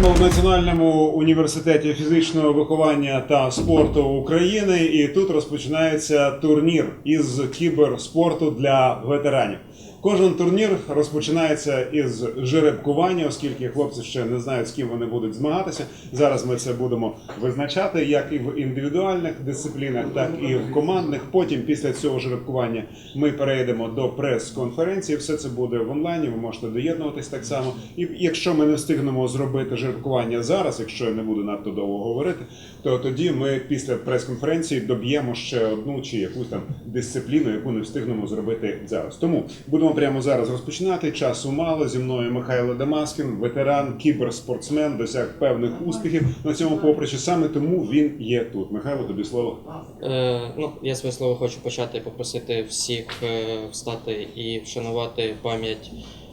перебуваємо в Національному університеті фізичного виховання та спорту України, і тут розпочинається турнір із кіберспорту для ветеранів. Кожен турнір розпочинається із жеребкування, оскільки хлопці ще не знають, з ким вони будуть змагатися. Зараз ми це будемо визначати як і в індивідуальних дисциплінах, так і в командних. Потім, після цього жеребкування, ми перейдемо до прес-конференції. Все це буде в онлайні. Ви можете доєднуватись так само. І якщо ми не встигнемо зробити жеребкування зараз, якщо я не буду надто довго говорити, то тоді ми після прес-конференції доб'ємо ще одну чи якусь там дисципліну, яку не встигнемо зробити зараз. Тому будемо прямо зараз розпочинати. Часу мало зі мною Михайло Дамаскін, ветеран, кіберспортсмен, досяг певних успіхів на цьому попричі. Саме тому він є тут. Михайло, тобі слово. Е, ну, я своє слово хочу почати попросити всіх е, встати і вшанувати пам'ять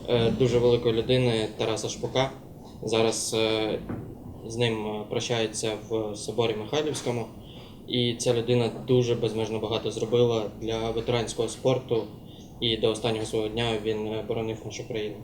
е, дуже великої людини Тараса Шпука. Зараз е, з ним прощається прощаються в соборі Михайлівському. І ця людина дуже безмежно багато зробила для ветеранського спорту. І до останнього свого дня він е, боронив нашу країну.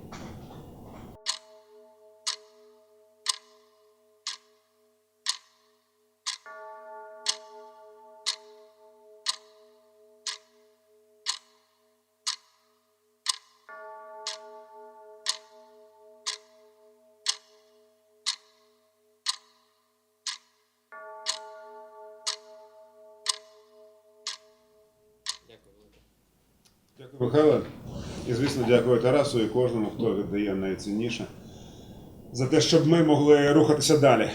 Дякую, Михайло. І, звісно, дякую Тарасу і кожному, хто віддає найцінніше за те, щоб ми могли рухатися далі.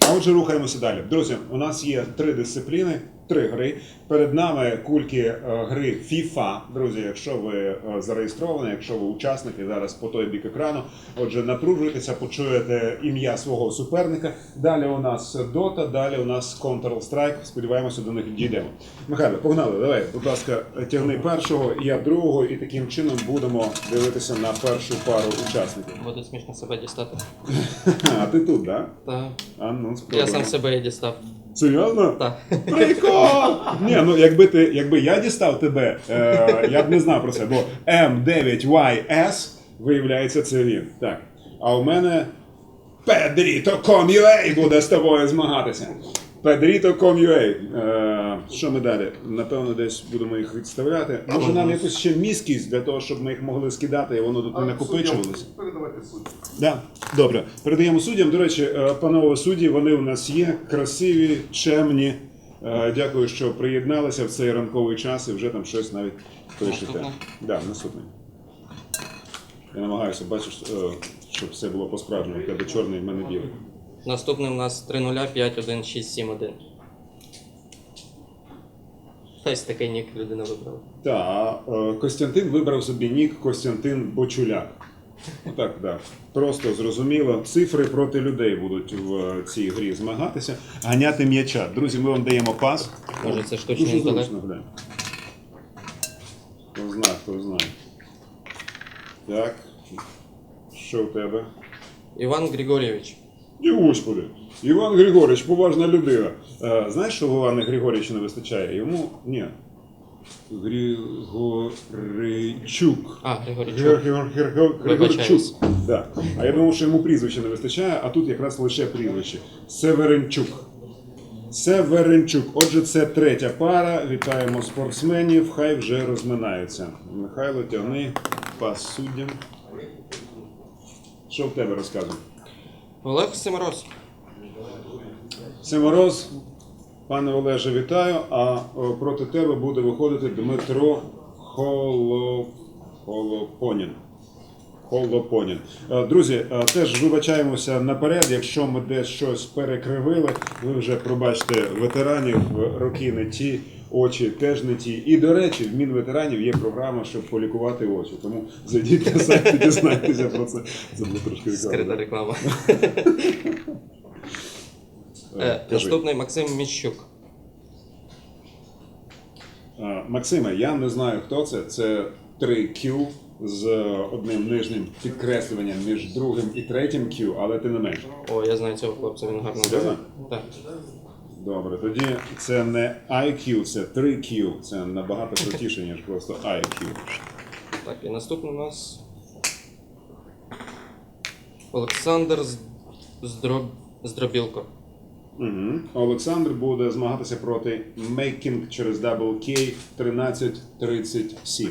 А отже, рухаємося далі. Друзі, у нас є три дисципліни, три гри. Перед нами кульки е, гри FIFA. Друзі, якщо ви е, зареєстровані, якщо ви учасники зараз по той бік екрану, отже, напружуйтеся, почуєте ім'я свого суперника. Далі у нас Dota, далі у нас Counter-Strike. Сподіваємося, до них дійдемо. Михайло, погнали, давай, будь ласка, тягни першого, я другого, і таким чином будемо дивитися на першу пару учасників. Буде смішно себе дістати. А ти тут, так? Та А ну я сам себе і дістав. Серйозно? Так. Прикол! Ні, ну якби ти, якби я дістав тебе, е, я б не знав про це, бо М9YS, виявляється, це він. Так. А у мене Pedrito.com.ua буде з тобою змагатися. Pedrito.com.ua. Е, що ми далі? Напевно, десь будемо їх відставляти. Може нам якось ще міскість для того, щоб ми їх могли скидати, і воно тут не накопичувалося. Передавайте судді. Да. Добре, передаємо суддям. До речі, е, панове судді, вони у нас є красиві, чемні. Е, Дякую, що приєдналися в цей ранковий час і вже там щось навіть пишете. Наступний? Да, наступний. Я намагаюся, бачиш, е, щоб все було по-справжньому. У тебе чорний, в мене білий. Наступний у нас 305671. Ось такий нік людина вибрала. Так, е, Костянтин вибрав собі нік Костянтин Бочуляк. Так, так. Просто зрозуміло. Цифри проти людей будуть в е, цій грі змагатися. Ганяти м'яча. Друзі, ми вам даємо пас. Може, це штучний Дуже інтелект? зручно. Хто знає, хто знає. Так. Що в тебе? Іван Григорійович. І господи. Іван Григорович, поважна людина. Е, знаєш, що в Івана Григоровича не вистачає? Йому. Ні. Григоричук. А, Григорійчук. Григорчук. Вибачаюсь. Да. А я думав, що йому прізвища не вистачає, а тут якраз лише прізвище. Северенчук. Северенчук. Отже, це третя пара. Вітаємо спортсменів. Хай вже розминаються. Михайло, тягни пас суддям. Що в тебе розказує? Олег Семороз. Семороз, пане Олеже, вітаю. А проти тебе буде виходити Дмитро Холо... Холопонін. Холопонін. Е, Друзі, е, теж вибачаємося наперед, якщо ми десь щось перекривили. Ви вже пробачте ветеранів, е, роки не ті, очі теж не ті. І до речі, в Мінветеранів є програма, щоб полікувати очі. Тому зайдіть на сайт і дізнайтеся про це. Це було трошки Скрита реклама. Е, Е. Наступний Максим Міщук. Е, Максиме, я не знаю, хто це. Це 3Q з одним нижнім підкреслюванням між другим і третім Q, але ти не менше. О, я знаю цього хлопця, він гарно Серйозно? Так. Добре, тоді це не IQ, це 3Q. Це набагато крутіше, ніж просто IQ. Так, і наступний у нас Олександр Здроб... Здробілко. Угу. Олександр буде змагатися проти Making через Double K 1337.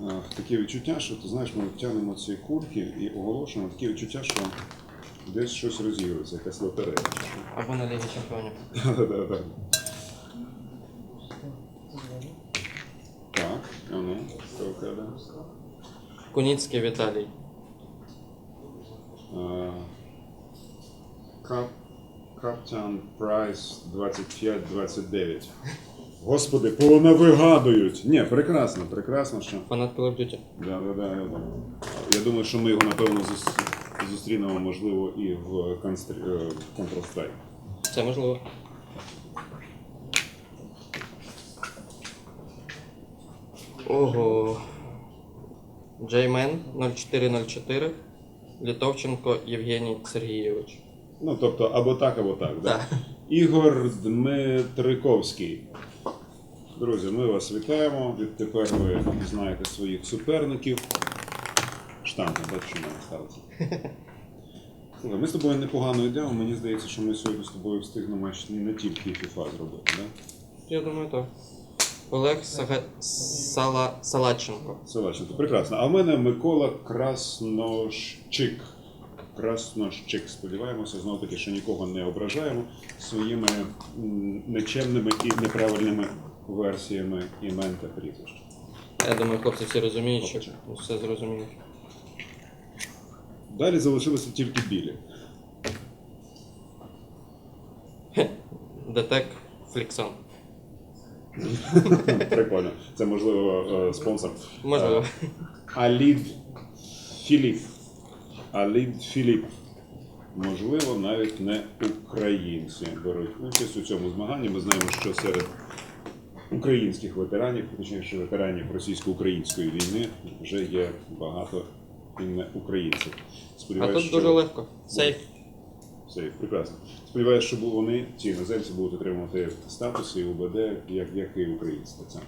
Е, Таке відчуття, що ти знаєш, ми тягнемо ці кульки і оголошуємо таке відчуття, що десь щось розігрується, якась лотерея. Або на Лігі Чемпіонів. Так, а ну, трохи. Куніцький Віталій. Кап, Каптян Прайс 25-29. Господи, понавигадують. Ні, прекрасно, прекрасно, що. Фанат Call of Duty. Да, да, да, да. Я думаю, що ми його напевно зус- зустрінемо, можливо, і в е, Counter-Strike. Це можливо. Ого. Джеймен 0404. Літовченко Євгеній Сергійович. Ну, тобто, або так, або так. Да? Так. Ігор Дмитриковський. Друзі, ми вас вітаємо. Відтепер ви знаєте своїх суперників. Штанга, так що мене сталося. Слухай, ми з тобою непогано йдемо. Мені здається, що ми сьогодні з тобою встигнемо ще не тільки FIFA зробити, да? Я думаю, так. Олег Сага... Сала... Салаченко. Селаченко, прекрасно. А в мене Микола Краснощик. Краснощик. Сподіваємося, знову таки, що нікого не ображаємо своїми м, нечемними і неправильними версіями імен та прізвищ. Я думаю, хлопці всі розуміють, що все зрозуміють. Далі залишилися тільки білі. Детек Фліксон. Прикольно. Це можливо е, спонсор. Можливо. Е, Алід Філіп. Алід Філіп. Можливо, навіть не українці беруть участь у цьому змаганні. Ми знаємо, що серед українських ветеранів, точніше ветеранів російсько-української війни, вже є багато і не українців. А Сподіваюся, тут дуже легко. Сейф. Все, прекрасно. Сподіваюся, що вони, ці іноземці, будуть отримувати статуси УБД, як, як і українці. Так само.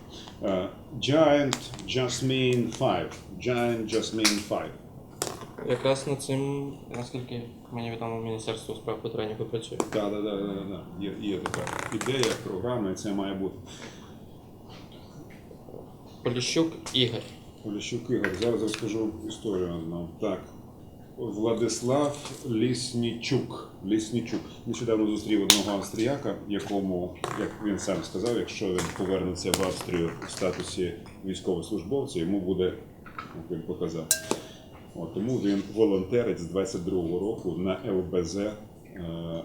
Е, Giant Jasmine 5. Giant Jasmine 5. Якраз над цим, наскільки мені відомо, Міністерство справ ветеранів і працює. Так, так, так, так, так. Є, є така ідея, програма, і це має бути. Поліщук Ігор. Поліщук Ігор, зараз розкажу історію одну. Так. Владислав Ліснічук. Ліснічук. Нещодавно зустрів одного австріяка, якому, як він сам сказав, якщо він повернеться в Австрію в статусі військовослужбовця, йому буде, як він показав. От, тому він волонтерить з 22-го року на ЛБЗ е,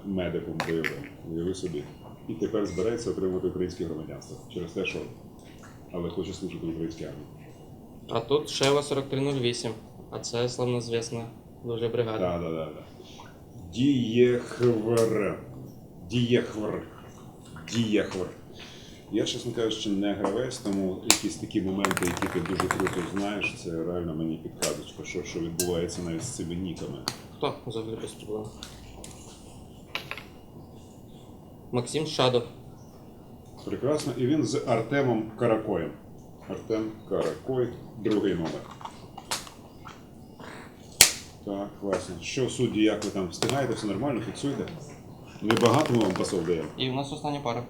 медиком бойовим. Уяви собі. І тепер збирається отримати українське громадянство через те, що але хоче служити в українській армії. А тут Шева 4308. А це славнозвісна дуже бригада. Так, так, так. Дієхвр. Дієхвр. Дієхвр. Я, чесно кажучи, не гравець, тому якісь такі моменти, які ти дуже круто знаєш, це реально мені підказочка, що, що відбувається навіть з цими ніками. Хто взагалі без проблем? Максим Шадов. Прекрасно. І він з Артемом Каракоєм. Артем Каракой, другий номер. Так, класно. Що судді, як ви там встигаєте, все нормально, фіксуєте? Небагато ми вам пасов даємо, І у нас остання пара.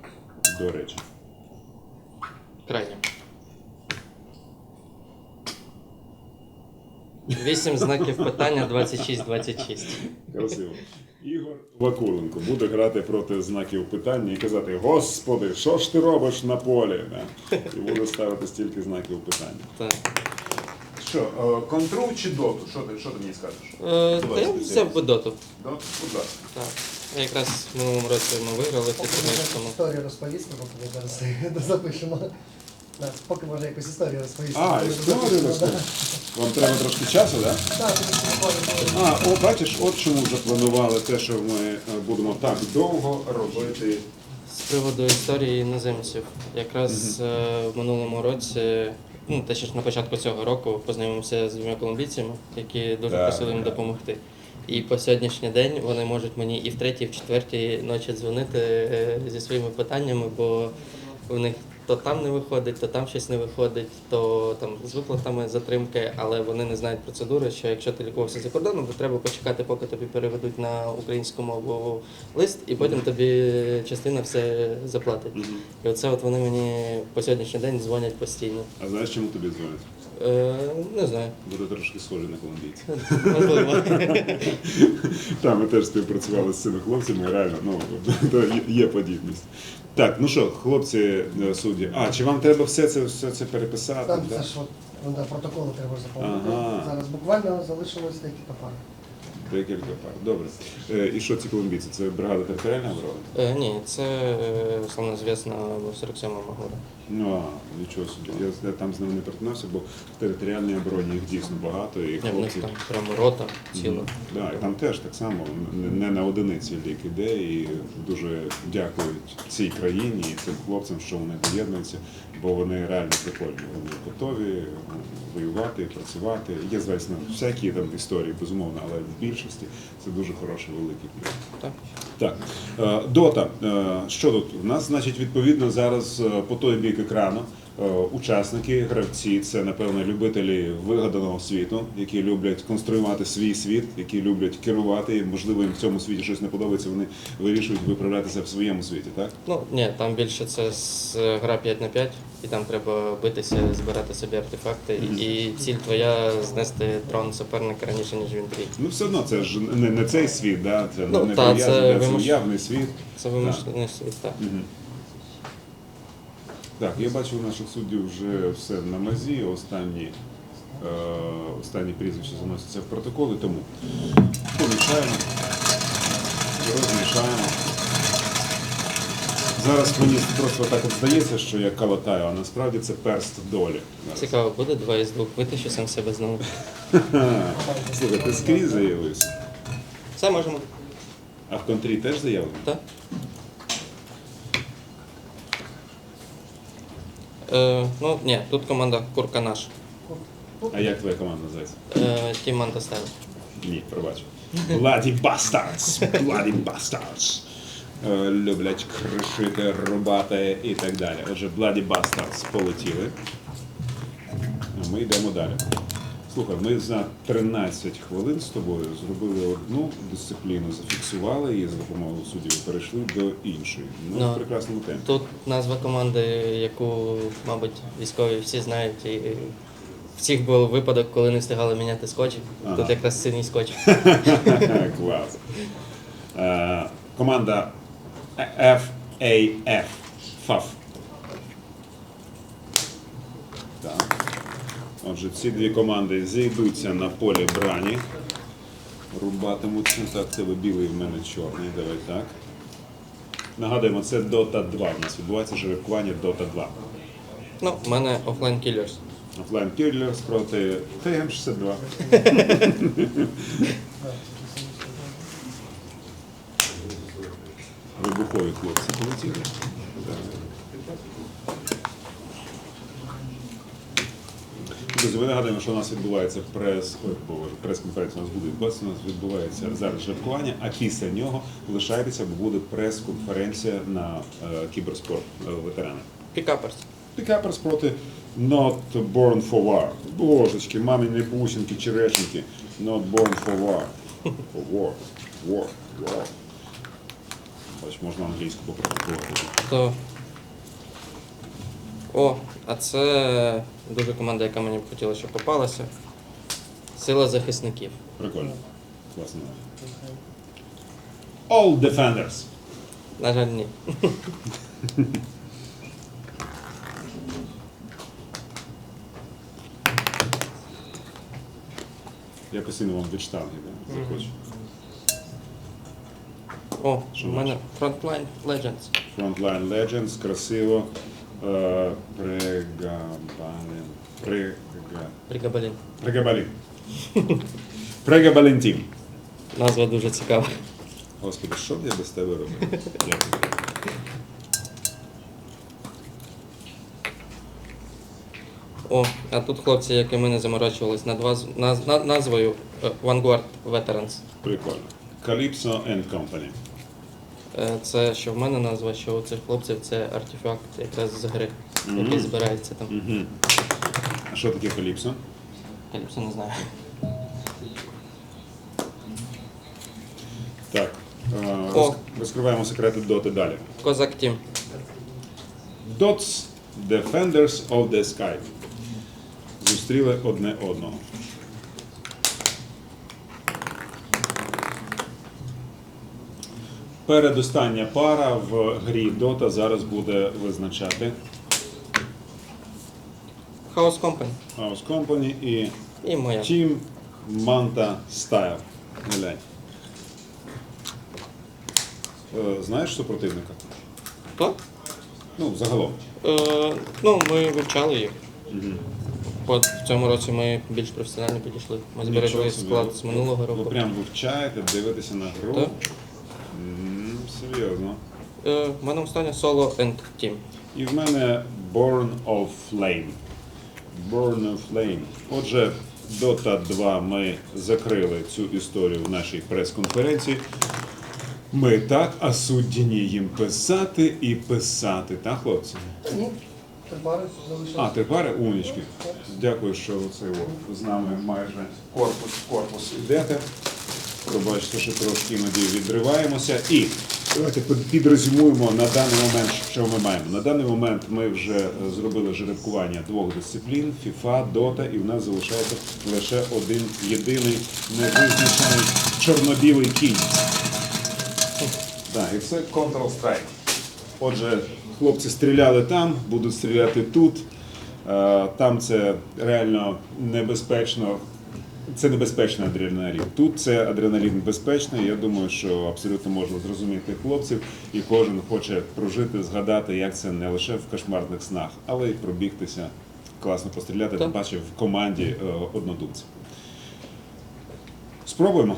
до речі. Крайня. Вісім знаків питання 26-26. Красиво. Ігор Вакуленко буде грати проти знаків питання і казати: Господи, що ж ти робиш на полі? Да? І буде ставити стільки знаків питання. Так. Що, е, контрол чи доту? Що ти, що ти мені скажеш? Е, та я взяв би доту. Доту, будь ласка. Так. Якраз в минулому році ми виграли тому. Історію розповісти, ми зараз запишемо. Да, Поки може якусь історію розповісти. А, історію розповісти. Вам треба трошки часу, так? Да? да. Так. А, о, бачиш, от чому запланували те, що ми е, будемо так довго робити. З приводу історії іноземців. Якраз е, в минулому році, ну те ще на початку цього року, познайомився з двома колумбійцями, які дуже Так, просили їм так. допомогти. І по сьогоднішній день вони можуть мені і в третій, і в четвертій ночі дзвонити е, зі своїми питаннями, бо в них то там не виходить, то там щось не виходить, то там з виплатами затримки, але вони не знають процедури, що якщо ти лікувався за кордоном, то треба почекати, поки тобі переведуть на українську мову лист, і потім тобі частина все заплатить. І оце от вони мені по сьогоднішній день дзвонять постійно. А знаєш, чому тобі дзвонять? Е, не знаю, Буде трошки схожий на колумбійця. можливо. Так, ми теж співпрацювали з цими хлопцями, реально, ну є подібність. Так, ну що, хлопці е, судді. А, чи вам треба все це все це переписати? Там да? це ж от ну, протоколи треба заповнити. Ага. Зараз буквально залишилось декілька пар. Декілька пар. Добре. Е, І що ці колумбійці? Це бригада територіальна оборона? Е, ні, це е, славнозвісна 47-ма года. Ну, а, нічого собі. Я, я там з ними не перетинався, бо в територіальній обороні їх дійсно багато, і Ні, в них хлопці. там прямо рота ціла. Да, і там теж так само не, не на одиниці лік іде, і дуже дякують цій країні і цим хлопцям, що вони доєднуються, бо вони реально прикольні. Вони готові ну, воювати, працювати. Є, звісно, всякі там історії, безумовно, але в більшості це дуже хороший великий плюс. Так. Так, Е, Дота. Е, Що тут? У нас, значить, відповідно зараз е, по той бік екрану учасники, гравці, це напевно любителі вигаданого світу, які люблять конструювати свій світ, які люблять керувати. І, можливо, їм в цьому світі щось не подобається. Вони вирішують виправлятися в своєму світі, так? Ну ні, там більше це з е, гра 5 на 5, і там треба битися, збирати собі артефакти. І ціль твоя знести трон суперника раніше, ніж він твій. Ну, все одно це ж не, не цей світ, да? це Ну, не та, це це, уявний світ. Це вимушений світ, так. Мгм. Так, я бачу у наших суддів вже все на мазі. Останні, е, останні прізвища заносяться в протоколи, тому помішаємо, розмішаємо. Зараз мені просто так от здається, що я калатаю, а насправді це перст долі. Цікаво, буде два із двох витащу сам себе знову. Слухай, ти скрізь заявився. Все можемо. А в контрі теж заявлено? Так? Е, ну, ні, тут команда Курка наш. А як твоя команда називається? Е, Тім Манта Стайл. Ні, пробач. Bloody Bastards! Bloody Bastards! Е, Люблять кришити, рубати і так далі. Отже, Bloody Bastards полетіли. А ми йдемо далі. Слухай, ми за 13 хвилин з тобою зробили одну дисципліну, зафіксували її за допомогою суддів і перейшли до іншої. Ну, Ну, в прекрасному темпі. Тут назва команди, яку, мабуть, військові всі знають. І всіх був випадок, коли не встигали міняти скотч. Ага. Тут якраз синій скотч. Клас. Е, команда FAF. FAF. Так. Отже, ці дві команди зійдуться на полі брані. Рубатимуться. Так, тебе білий в мене чорний. Давай так. Нагадуємо, це Dota 2. У нас відбувається жеребкування Dota 2. Ну, в мене офлайн кілерс. Offline Killers проти ТМ-62. Вибухові хлопці полетіли. Друзі, ви нагадуємо, що у нас відбувається прес, прес-конференція у нас буде відбуватися, у нас відбувається зараз жеребкування, а після нього лишайтеся, бо буде прес-конференція на е, кіберспорт е, ветерани. Пікаперс. Пікаперс проти Not Born for War. Божечки, мамині бусинки, черешеньки. Not Born for War. For War. War. War. Бач, можна англійську попрактикувати. О, а це дуже команда, яка мені б хотіла, щоб попалася. Сила захисників. Прикольно. Класно. All Defenders. На жаль, ні. Я постійно вам від штанги да, захочу. О, у мене Frontline Legends. Frontline Legends, красиво. Е, Прегабален. Прега... Прегабалін. Прегабалін. Назва дуже цікава. Господи, що б я без тебе робив? Дякую. О, а тут хлопці, які ми не заморачувались над ваз... наз... назвою е, Vanguard Veterans. Прикольно. Calypso and Company. Е, Це що в мене назва, що у цих хлопців це артефакт якраз з гри. який збирається там. Угу. А що таке Каліпсо? Каліпсо не знаю. Так. е, О. Розкриваємо секрети доти далі. Козак Тім. Dots Defenders of the Sky. Зустріли одне одного. Передостання пара в грі Dota зараз буде визначати Хаос Company. House Company і І моя. Team Manta Style. Глянь. Е, Знаєш супротивника? Хто? Ну, загалом. Е, ну, ми вивчали їх. От в цьому році ми більш професіонально підійшли. Ми зберегли Нічого собі. склад з минулого року. Ви прям вивчаєте, дивитеся на гру. Так. Серйозно. Е, в мене останнє соло and team. І в мене Born of Flame. Born of Flame. Отже, Dota 2 ми закрили цю історію в нашій прес-конференції. Ми так осуджені їм писати і писати, так, хлопці? Ні, три пари А, пари умнічки. Дякую, що це з нами майже корпус в корпус йдете. Пробачте, що трошки іноді відриваємося. І давайте під- підрезюмуємо на даний момент, що ми маємо. На даний момент ми вже е, зробили жеребкування двох дисциплін FIFA, Dota, і в нас залишається лише один єдиний невизначений чорно-білий кінь. Так, і це Counter-Strike. Отже, хлопці стріляли там, будуть стріляти тут. Е, Там це реально небезпечно. Це небезпечний адреналін. Тут це адреналін безпечний. Я думаю, що абсолютно можна зрозуміти хлопців, і кожен хоче прожити, згадати, як це не лише в кошмарних снах, але й пробігтися, класно постріляти, тим паче в команді е, однодумців. Спробуємо.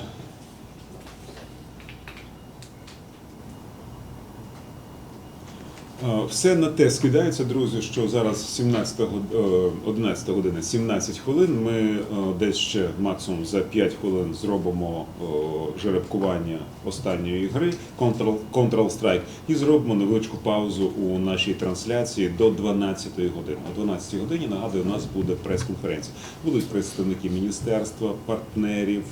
Все на те скидається, друзі, що зараз 17 год- е, 11 година 17 хвилин. Ми е, десь ще максимум за 5 хвилин зробимо е, жеребкування останньої гри Control, Control Strike і зробимо невеличку паузу у нашій трансляції до 12 години. О 12 годині нагадую, у нас буде прес-конференція. Будуть представники міністерства, партнерів,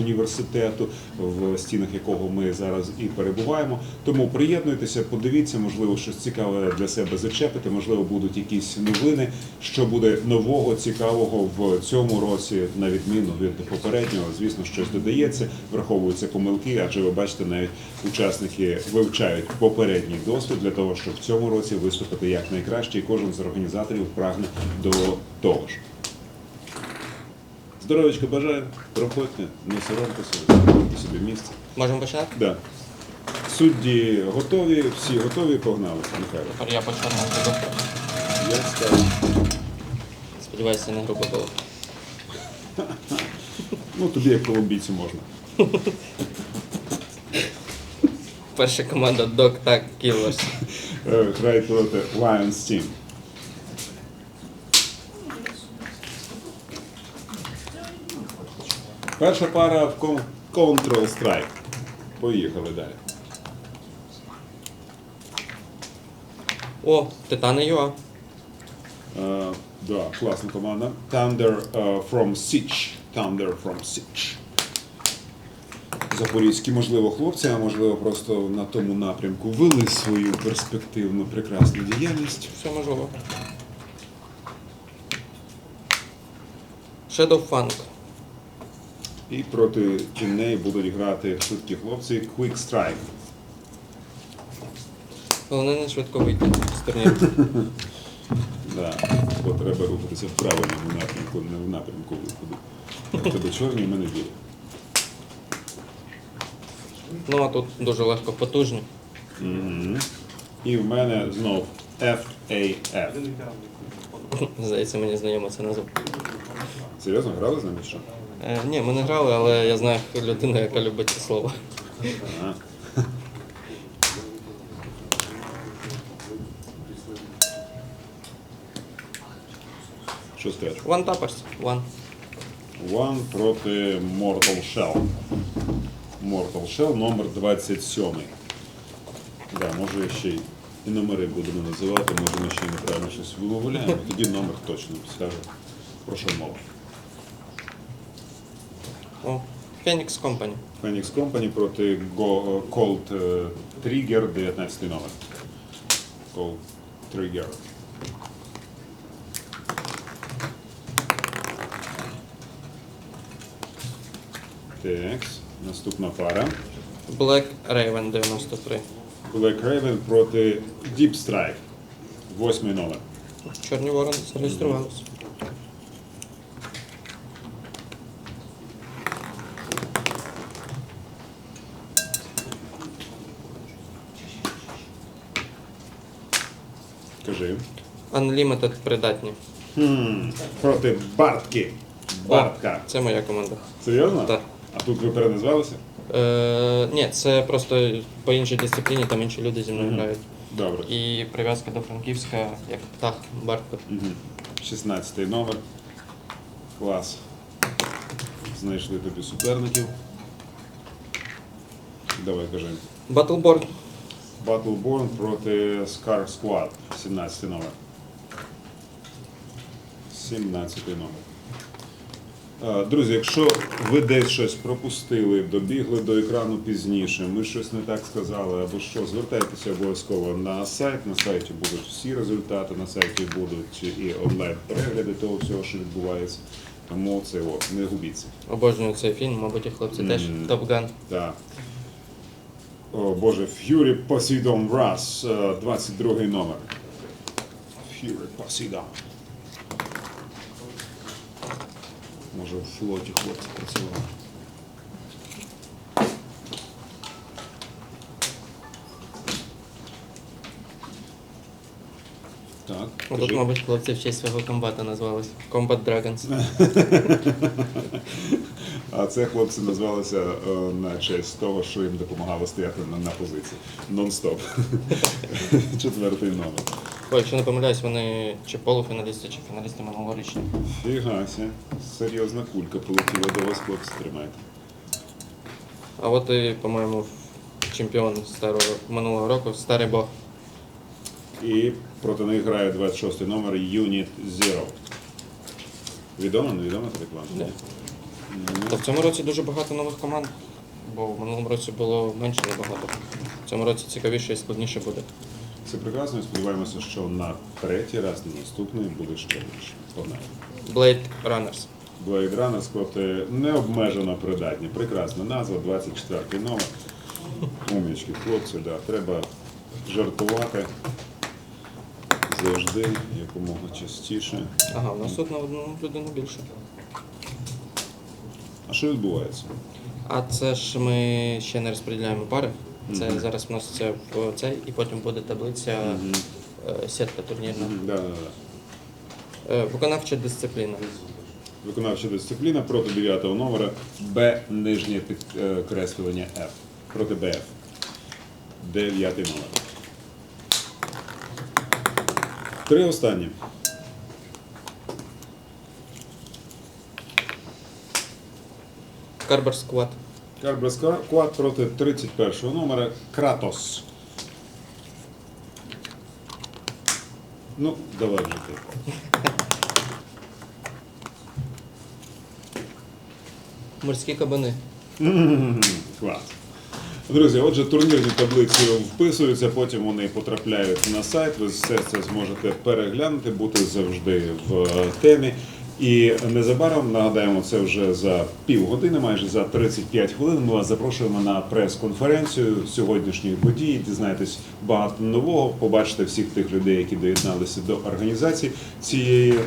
університету, в стінах якого ми зараз і перебуваємо. Тому приєднуйтеся, подивіться, можливо, щось цікаве для себе зачепити, можливо, будуть якісь новини, що буде нового, цікавого в цьому році, на відміну від попереднього. Звісно, щось додається, враховуються помилки, адже ви бачите, навіть учасники вивчають попередній досвід для того, щоб в цьому році виступити як найкраще, і кожен з організаторів прагне до того ж. Здоров'ячка бажаю, проходьте, не соромтеся, собі місце. Можемо починати? Да. Судді готові, всі готові, погнали, Михайло. Тепер я почну до Я ставлю. Сподіваюся, не грубо було. Ну, тобі як колумбійцю можна. Перша команда Dog Tag Killers. Е, Грає проти Lions Team. Перша пара в Control Strike. Поїхали далі. О, Титани Юа. Е, да, класна команда. Thunder е, from Siege. Thunder from Siege. Запорізькі, можливо, хлопці, а можливо, просто на тому напрямку вели свою перспективну прекрасну діяльність. Все можливо. Shadow Funk. І проти тіней будуть грати швидкі хлопці Quick Strike. Головне не швидко вийти з турніру. Да, бо треба рухатися в правильному напрямку, не в напрямку виходу. У тебе чорні, в мене білі. Ну а тут дуже легко потужні. Мгм. І в мене знов FAF. Здається, мені знайомо це назва. Серйозно, грали з ними чи що? Е, ні, ми не грали, але я знаю людину, яка любить це слово. Ага. Що скажеш? One Tappers. One. One проти Mortal Shell. Mortal Shell номер 27. Да, може ще й І номери будемо називати, може ми ще й неправильно щось вимовляємо, тоді номер точно скаже, про що мова. О, Phoenix Company. Phoenix Company проти Go, Cold е, Trigger, 19 номер. Cold Trigger. Так, наступна пара. Black Raven 93. Black Raven проти Deep Strike. Восьмий номер. Чорні ворони зареєструвалися. Кажи. Unlimited придатні. Хм, проти Бартки. Бартка. Це моя команда. Серйозно? Так. Тут ви переназвалися? Е, ні, це просто по іншій дисципліні, там інші люди зі мною Мгм. грають. Добре. І прив'язка до Франківська, як птах, Бартко. Мгм. 16 номер. Клас. Знайшли тобі суперників. Давай кажи. Battleborn. Battleborn проти Scar Squad. 17 номер. 17 номер. А, Друзі, якщо ви десь щось пропустили, добігли до екрану пізніше, ми щось не так сказали або що, звертайтеся обов'язково на сайт. На сайті будуть всі результати, на сайті будуть і онлайн-перегляди того всього, що відбувається. Тому це о, не губіться. Обожнюю цей фільм, мабуть, і хлопці теж. Gun. Так. О Боже, Poseidon Rush, е, 22 номер. Fury Poseidon. Може в флоті хлопці працювали. Так. Ну, Тут, кажи. мабуть, хлопці в честь свого комбата назвались. Combat Dragons. А це хлопці назвалися е, на честь того, що їм допомагало стояти на, на позиції. Нон-стоп. Четвертий номер. Ой, якщо не помиляюсь, вони чи полуфіналісти, чи фіналісти минулорічні. Фігася. Серйозна кулька полетіла до вас, хлопці, тримайте. А от і, по-моєму, чемпіон старого минулого року, старий Бог. І проти них грає 26 й номер Unit Zero. Відомо, невідомо тобі план? Ні. Та в цьому році дуже багато нових команд, бо в минулому році було менше набагато. В цьому році цікавіше і складніше буде. Це прекрасно. і Сподіваємося, що на третій раз, на наступний буде ще більше. Погнали. Blade Runners. Blade Runners проти необмежено придатні. Прекрасна назва, 24-й номер. Умнічки, хлопці, да. треба жартувати завжди, якомога частіше. Ага, у нас тут на одну людину більше. А що відбувається? А це ж ми ще не розподіляємо пари. Це Мгм. зараз вноситься в цей, і потім буде таблиця Мгм. е, сітка турнірна. Да, да, да. Е, Виконавча дисципліна. Виконавча дисципліна проти 9 номера Б нижнє підкреслювання F. Проти БФ. Дев'ятий номер. Три останні. Карбер Сквад. Карбрес Квад проти 31-го номера Кратос. Ну, давай вже ти. Морські кабани. Клас. Друзі, отже, турнірні таблиці вписуються, потім вони потрапляють на сайт. Ви все це зможете переглянути, бути завжди в е, темі. І незабаром нагадаємо, це вже за півгодини, майже за 35 хвилин. Ми вас запрошуємо на прес-конференцію сьогоднішніх подій. Дізнаєтесь багато нового, побачите всіх тих людей, які доєдналися до організації цієї е,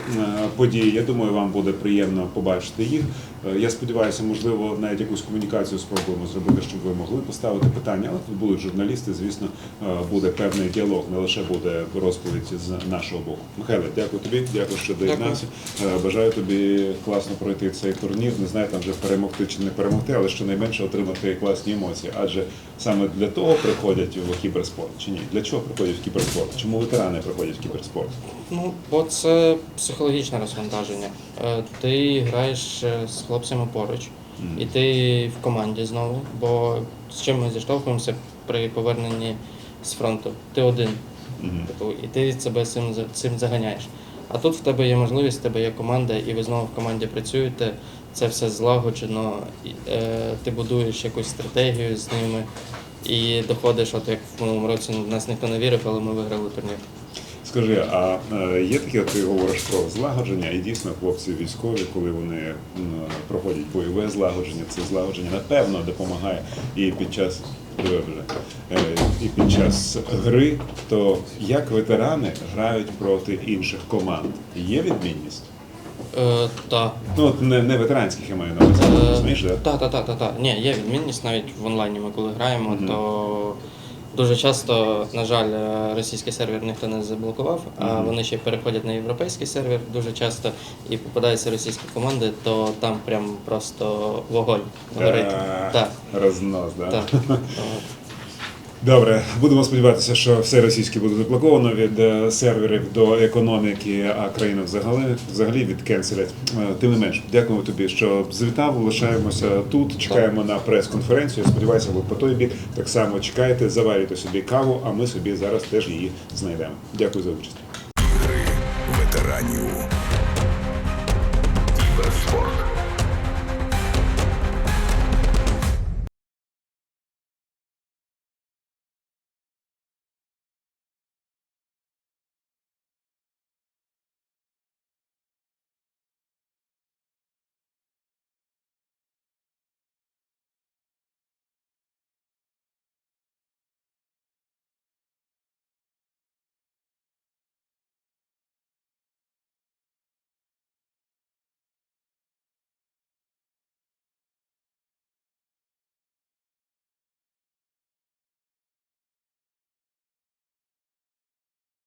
події. Я думаю, вам буде приємно побачити їх. Е, Я сподіваюся, можливо, навіть якусь комунікацію спробуємо зробити, щоб ви могли поставити питання. Але тут будуть журналісти. Звісно, е, буде певний діалог, не лише буде розповідь з нашого боку. Михайло, дякую тобі, дякую, що доєднався. Е, Бажаю тобі класно пройти цей турнір. Не знаю, там вже перемогти чи не перемогти, але щонайменше отримати класні емоції. Адже саме для того приходять в кіберспорт чи ні? Для чого приходять в кіберспорт? Чому ветерани приходять в кіберспорт? Ну, бо це психологічне розвантаження. Ти граєш з хлопцями поруч, і ти в команді знову. Бо з чим ми зіштовхуємося при поверненні з фронту? Ти один. Типу, і ти себе цим, цим заганяєш. А тут в тебе є можливість, в тебе є команда, і ви знову в команді працюєте, це все злагоджено, е, ти будуєш якусь стратегію з ними і доходиш, от як в минулому році в нас ніхто не вірив, але ми виграли турнір. Скажи, а е, є таке, ти говориш про злагодження, і дійсно хлопці військові, коли вони проходять бойове злагодження, це злагодження напевно допомагає і під час е, і під час гри, то як ветерани грають проти інших команд? Є відмінність? Е, та, Ну от не, не ветеранських я маю на увазі, Е, розумієш, да? Так, так, так, так, так. Ні, є відмінність навіть в онлайні. Ми коли граємо, то дуже часто, на жаль, е, російський сервер ніхто не заблокував, а вони ще переходять на європейський сервер дуже часто і попадаються російські команди, то там прям просто вогонь горить. Е, Так, Рознос, да? так. Добре, будемо сподіватися, що все російське буде заблоковано від е, серверів до економіки, а країну взагалі взагалі відкенселять. Е, Тим не менш, дякуємо тобі, що завітав. Лишаємося тут. Чекаємо на прес-конференцію. Сподіваюся, ви по той бік так само чекаєте, заварюйте собі каву, а ми собі зараз теж її знайдемо. Дякую за участь. Ігри ветеранів. Кіберспорт.